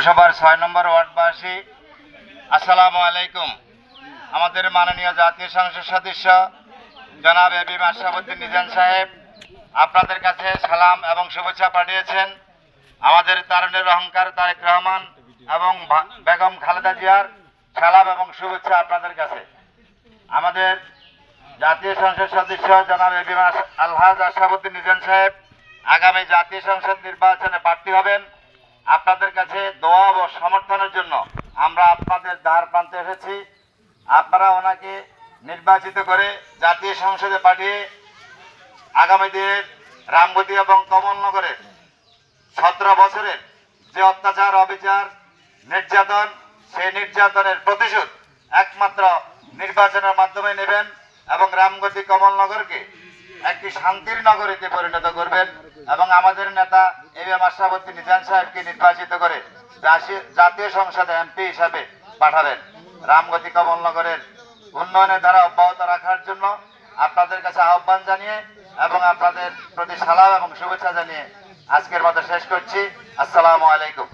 পৌরসভার ছয় নম্বর ওয়ার্ডবাসী, আসসালামু আলাইকুম। আমাদের মাননীয় জাতীয় সংসদ সদস্য, জনাব এবিম আশরাফুদ্দিন নিজান সাহেব, আপনাদের কাছে সালাম এবং শুভেচ্ছা পাঠিয়েছেন আমাদের তারুণের অহংকার তারেক রহমান এবং বেগম খালেদা জিয়ার সালাম এবং শুভেচ্ছা আপনাদের কাছে। আমাদের জাতীয় সংসদ সদস্য, জনাব এবিম আশ- আলহাজ আশরাফুদ্দিন নিজান সাহেব, আগামী জাতীয় সংসদ নির্বাচনে প্রার্থী হবেন। আপনাদের কাছে দোয়া ও সমর্থনের জন্য আমরা আপনাদের দ্বার প্রান্তে এসেছি। আপনারা ওনাকে নির্বাচিত করে জাতীয় সংসদে পাঠিয়ে আগামী দিনের রামগতি এবং কমলনগরের সতেরো বছরের যে অত্যাচার, অবিচার, নির্যাতন, সেই নির্যাতনের প্রতিশোধ একমাত্র নির্বাচনের মাধ্যমে নেবেন এবং রামগতি কমলনগরকে একটি শান্তির নগরীতে পরিণত করবেন এবং আমাদের নেতা এ এম আশরাফুদ্দিন নিজান সাহেবকে নির্বাচিত করে জাতীয় সংসদে এমপি হিসাবে পাঠাবেন। রামগতি কমলনগরের উন্নয়নের ধারা অব্যাহত রাখার জন্য আপনাদের কাছে আহ্বান জানিয়ে এবং আপনাদের প্রতি সালাম এবং শুভেচ্ছা জানিয়ে আজকের মতো শেষ করছি। আসসালামু আলাইকুম।